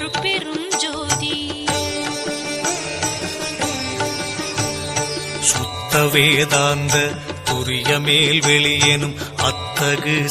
தருப்பெரும் ஜோதி. சுத்த வேதாந்த துரிய மேல் வெளியெனும் அத்தகு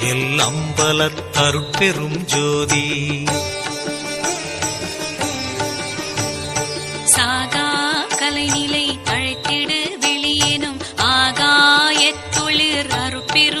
அம்பல தருப்பெரும் ஜோதி. சாகா கலைநிலை அழைத்திடு வெளியேனும் ஆகாயத் தொழில் அருட்பெரும்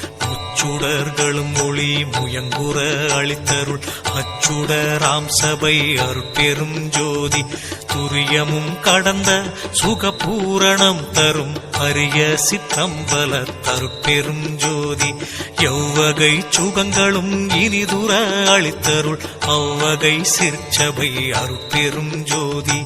அச்சுடர்களும் ஒளி முயங்குற அளித்தருள் அச்சுடராம் சபை அருட்பெரும் ஜோதி. துரியமும் கடந்த சுகபூரணம் தரும். அரிய சித்தம்பல தருப்பெரும் ஜோதி. எவ்வகை சுகங்களும் இனிதுர அளித்தருள் அவ்வகை சிற்சபை அருட்பெரும் ஜோதி.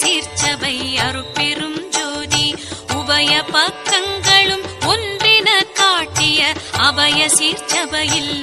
சீர்ச்சபை அருப்பெரும் ஜோதி. உபய பக்கங்களும் ஒன்றின காட்டிய அபய சீர்ச்சபையில்